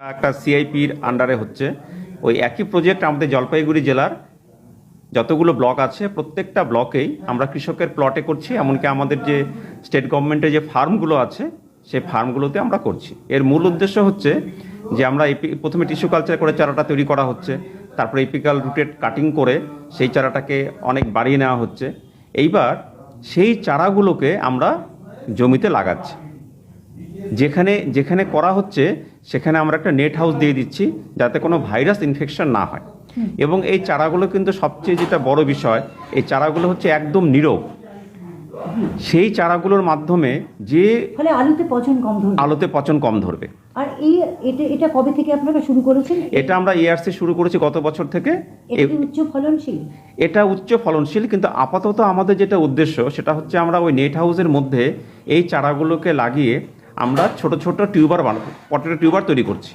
একটা সিআইপির আন্ডারে হচ্ছে। ওই একই প্রজেক্ট আমাদের জলপাইগুড়ি জেলার যতগুলো ব্লক আছে, প্রত্যেকটা ব্লকেই আমরা কৃষকের প্লটে করছি, এমনকি আমাদের যে স্টেট গভর্নমেন্টের যে ফার্মগুলো আছে, সেই ফার্মগুলোতে আমরা করছি। এর মূল উদ্দেশ্য হচ্ছে যে আমরা প্রথমে টিস্যু কালচার করে চারাটা তৈরি করা হচ্ছে, তারপরে এপিক্যাল রুটেড কাটিং করে সেই চারাটাকে অনেক বাড়িয়ে নেওয়া হচ্ছে। এইবার সেই চারাগুলোকে আমরা জমিতে লাগাচ্ছি। যেখানে যেখানে করা হচ্ছে সেখানে আমরা একটা নেট হাউস দিয়ে দিচ্ছি যাতে কোনো ভাইরাস ইনফেকশন না হয়। এবং এই চারাগুলো কিন্তু সবচেয়ে যেটা বড় বিষয় এই চারাগুলো হচ্ছে একদম নীরব। সেই চারাগুলোর মাধ্যমে যে ফলে আলুতে পচন কম ধরবে। আলোতে পচন কম ধরবে। আর এই এটা এটা কবে থেকে আপনারা শুরু করেছেন? এটা আমরা এআরসি শুরু করেছি গত বছর থেকে। এটা উচ্চ ফলনশীল? এটা উচ্চ ফলনশীল কিন্তু আপাতত আমাদের যেটা উদ্দেশ্য সেটা হচ্ছে আমরা ওই নেট হাউসের মধ্যে এই চারাগুলোকে লাগিয়ে আমরা ছোট ছোট টিউবার বানাবো, পটেটো টিউবার তৈরি করছি।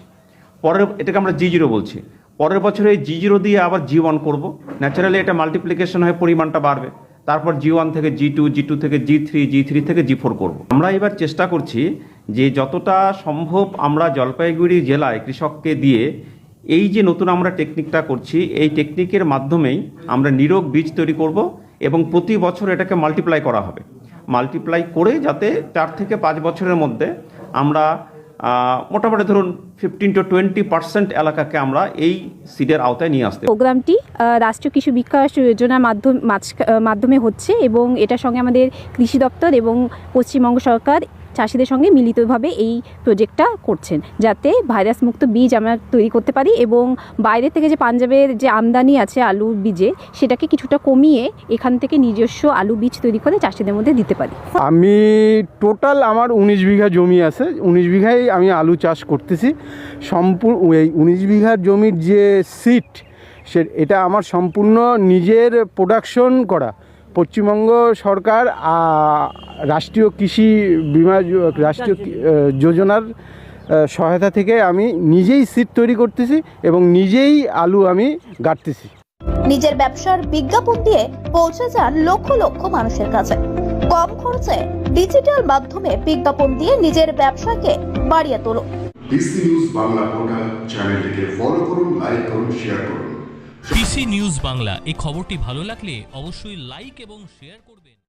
পরের, এটাকে আমরা জি জিরো বলছি। পরের বছরে এই জি জিরো দিয়ে আবার জি ওয়ান করব। ন্যাচারালি এটা মাল্টিপ্লিকেশন হয়ে পরিমাণটা বাড়বে। তারপর জি ওয়ান থেকে জি টু জি টু থেকে জি থ্রি জি থ্রি থেকে জি ফোর করব। আমরা এবার চেষ্টা করছি যে যতটা সম্ভব আমরা জলপাইগুড়ি জেলায় কৃষককে দিয়ে এই যে নতুন আমরা টেকনিকটা করছি, এই টেকনিকের মাধ্যমেই আমরা নিরোগ বীজ তৈরি করব এবং প্রতি বছর এটাকে মাল্টিপ্লাই করা হবে। মাল্টিপ্লাই করে যাতে চার থেকে পাঁচ বছরের মধ্যে আমরা মোটামুটি ধরুন ফিফটিন টু টোয়েন্টি পার্সেন্ট এলাকাকে আমরা এই সিডের আওতায় নিয়ে আসতে প্রোগ্রামটি রাষ্ট্রীয় কৃষি বিকাশ যোজনার মাধ্যম মাধ্যমে হচ্ছে এবং এটার সঙ্গে আমাদের কৃষি দপ্তর এবং পশ্চিমবঙ্গ সরকার চাষিদের সঙ্গে মিলিতভাবে এই প্রজেক্টটা করছেন, যাতে ভাইরাস মুক্ত বীজ আমরা তৈরি করতে পারি এবং বাইরে থেকে যে পাঞ্জাবের যে আমদানি আছে আলু বীজে, সেটাকে কিছুটা কমিয়ে এখান থেকে নিজস্ব আলু বীজ তৈরি করে চাষিদের মধ্যে দিতে পারি। আমি টোটাল আমার উনিশ বিঘা জমি আছে, উনিশ বিঘায় আমি আলু চাষ করতেছি। সম্পূর্ণ এই উনিশ বিঘার জমির যে সিট সে, এটা আমার সম্পূর্ণ নিজের প্রোডাকশন করা। পশ্চিমবঙ্গ সরকার রাষ্ট্রীয় কৃষি বিমা রাষ্ট্রীয় যোজনার সহায়তা থেকে আমি নিজেই সিট তৈরি করতেছি এবং নিজেই আলু আমি গাঁটতেছি। নিজের ব্যবসার বিজ্ঞাপন দিয়ে পৌঁছে যান লক্ষ লক্ষ মানুষের কাছে। কম খরচে ডিজিটাল মাধ্যমে বিজ্ঞাপন দিয়ে নিজের ব্যবসাকে বাড়িয়ে তোলো। ডিসি নিউজ বাংলা পোর্টাল চ্যানেলটিকে ফলো করুন লাইক করুন শেয়ার করুন। পিসি নিউজ বাংলা এই খবরটি ভালো লাগলে অবশ্যই লাইক এবং শেয়ার করবেন।